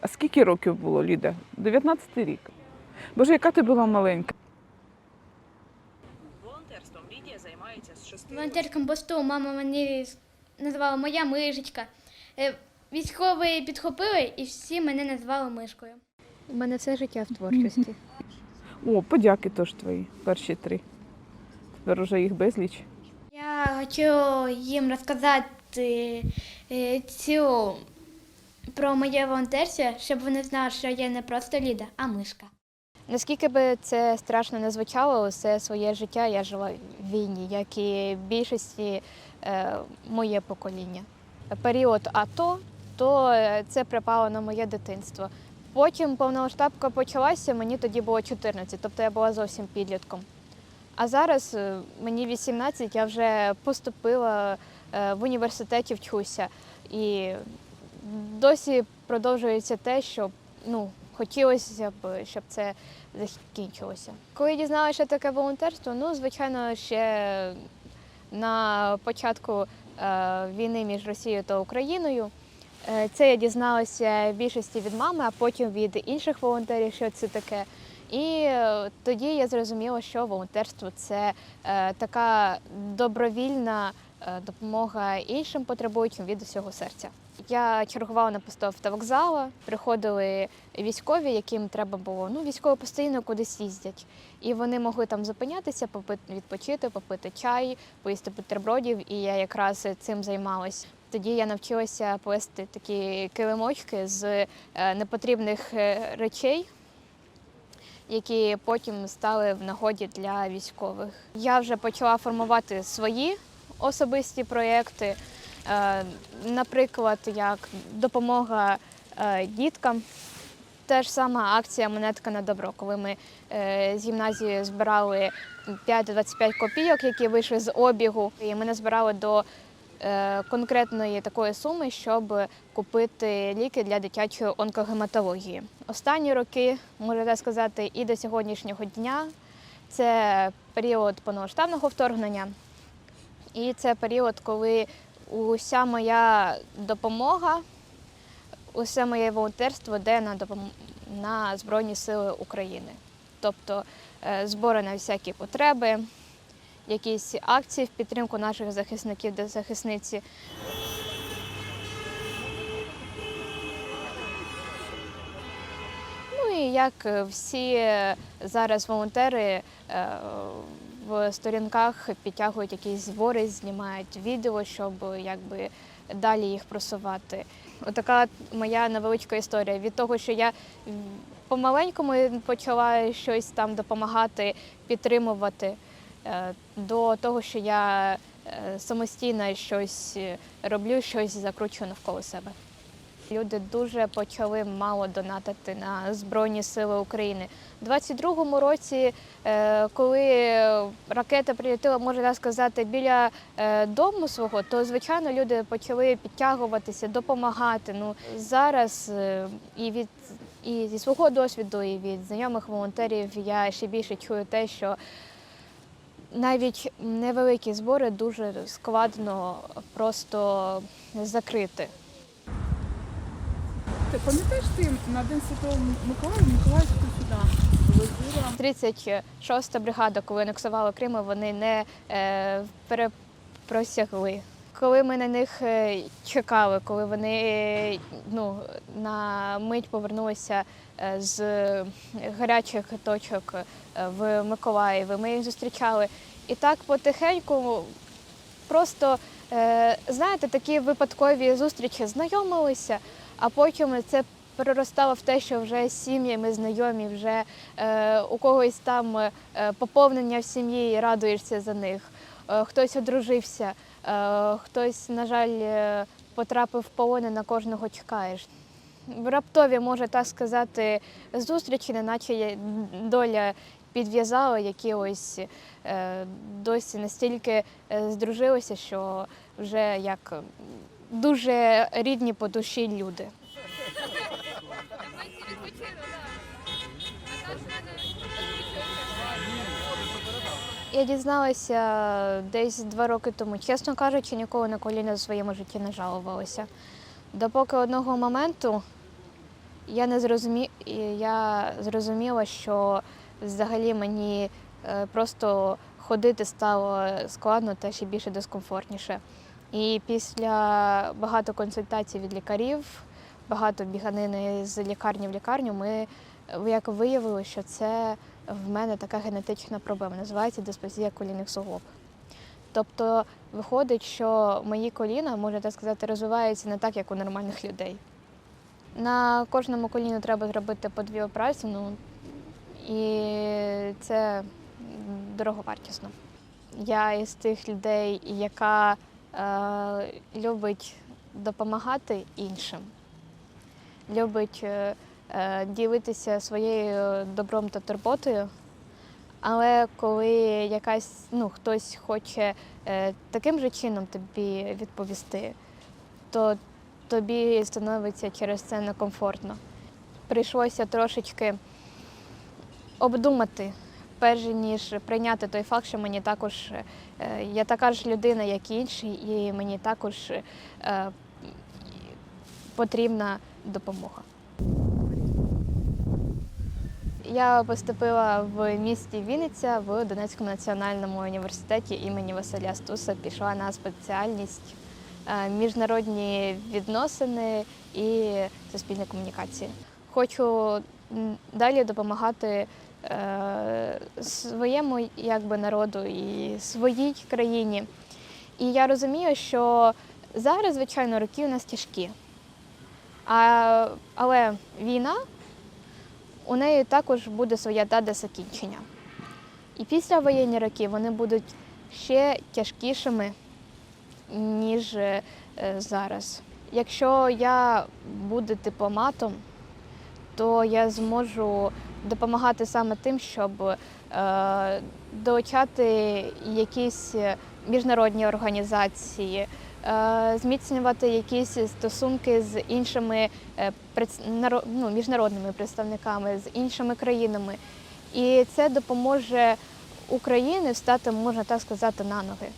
А скільки років було, Ліда? 19 рік. Боже, яка ти була маленька. Волонтерством Лідія займається з шести років. Посту мама мені називала моя мишечка. Е, Військові підхопили і всі мене назвали мишкою. У мене все життя в творчості. О, подяки теж твої, перші три. Тепер уже їх безліч. Я хочу їм розказати е, цю про моє волонтерство, щоб вони знали, що я не просто Ліда, а мишка. Наскільки би це страшно не звучало, все своє життя я жила в війні, як і більшості е, моє покоління. Період АТО, то е, це припало на моє дитинство. Потім повномасштабка почалася, мені тоді було 14, тобто я була зовсім підлітком. А зараз е, мені 18, я вже поступила е, в університеті, вчуся. І досі продовжується те, що ну, хотілося б, щоб це закінчилося. Коли дізналася, що таке волонтерство, ну, звичайно, ще на початку е, війни між Росією та Україною. Е, Це я дізналася в більшості від мами, а потім від інших волонтерів, що це таке. І е, тоді я зрозуміла, що волонтерство це така добровільна допомога іншим потребуючим від усього серця. Я чергувала на посту автовокзала, приходили військові, яким треба було. Ну, військові постійно кудись їздять. І вони могли там зупинятися, попити, відпочити, попити чай, поїсти бутербродів, і я якраз цим займалась. Тоді я навчилася плести такі килимочки з е, непотрібних е, речей, які потім стали в нагоді для військових. Я вже почала формувати свої особисті проєкти, е, наприклад, як допомога е, діткам. Те ж сама акція Монетка на добро, коли ми е, з гімназії збирали 5-25 копійок, які вийшли з обігу, і ми назбирали до конкретної такої суми, щоб купити ліки для дитячої онкогематології. Останні роки, можна сказати, і до сьогоднішнього дня це період повномасштабного вторгнення, і це період, коли уся моя допомога, усе моє волонтерство йде на допом... на Збройні Сили України. Тобто е, збори на всякі потреби, якісь акції в підтримку наших захисників та захисниці. Ну і як всі зараз волонтери е, в сторінках підтягують якісь збори, знімають відео, щоб якби далі їх просувати. Отака моя невеличка історія. Від того, що я помаленькому почала щось там допомагати, підтримувати, е, до того, що я е, самостійно щось е, роблю, щось закручую навколо себе. Люди дуже почали мало донатити на Збройні Сили України. У 22-му році, е, коли ракета прилетіла, можна сказати, біля е, дому свого, то звичайно люди почали підтягуватися, допомагати. Ну зараз е, і від і зі свого досвіду, і від знайомих волонтерів я ще більше чую те, що навіть невеликі збори дуже складно просто закрити. Ти пам'ятаєш ти на День Святого Миколая, Миколаївську сюди возила? 36-та бригада, коли анексували Крим, вони не е, перепросягли. Коли ми на них е, чекали, коли вони е, ну, на мить повернулися е, з гарячих точок в Миколаєві, ми їх зустрічали. І так потихеньку просто, знаєте, такі випадкові зустрічі знайомилися, а потім це переростало в те, що вже з сім'ями знайомі, вже е, у когось там е, поповнення в сім'ї і радуєшся за них. Е, хтось одружився, е, хтось, на жаль, е, потрапив в полон на кожного чекаєш. Раптові, може так сказати, зустрічі, неначе доля підв'язала, які ось е, досі настільки е, здружилися, що вже як дуже рідні по душі люди. Я дізналася десь два роки тому. Чесно кажучи, ніколи на коліна в своєму житті не жалувалася. Допоки одного моменту я не зрозумі... я зрозуміла, що взагалі мені е, просто ходити стало складно та ще більше дискомфортніше. І після багато консультацій від лікарів, багато біганини з лікарні в лікарню, ми як виявили, що це в мене така генетична проблема, називається дисплазія колінних суглоб. Тобто виходить, що мої коліна, можна так сказати, розвиваються не так, як у нормальних людей. На кожному коліну треба зробити по дві операції, ну і це дороговартісно. Я із тих людей, яка е, любить допомагати іншим, любить е, е, ділитися своєю добром та турботою. Але коли якась, ну, хтось хоче е, таким же чином тобі відповісти, то тобі становиться через це некомфортно. Прийшлося трошечки обдумати, перш ніж прийняти той факт, що мені також е, я така ж людина, як інші, і мені також е, потрібна допомога. Я поступила в місті Вінниця в Донецькому національному університеті імені Василя Стуса. Пішла на спеціальність е, міжнародні відносини і суспільні комунікації. Хочу далі допомагати своєму якби, народу і своїй країні. І я розумію, що зараз, звичайно, роки у нас тяжкі. А, але війна у неї також буде своя дата закінчення. І після воєнні роки вони будуть ще тяжкішими, ніж е, зараз. Якщо я буду дипломатом, то я зможу допомагати саме тим, щоб е, долучати якісь міжнародні організації, е, зміцнювати якісь стосунки з іншими е, ну, міжнародними представниками, з іншими країнами. І це допоможе Україні встати, можна так сказати, на ноги.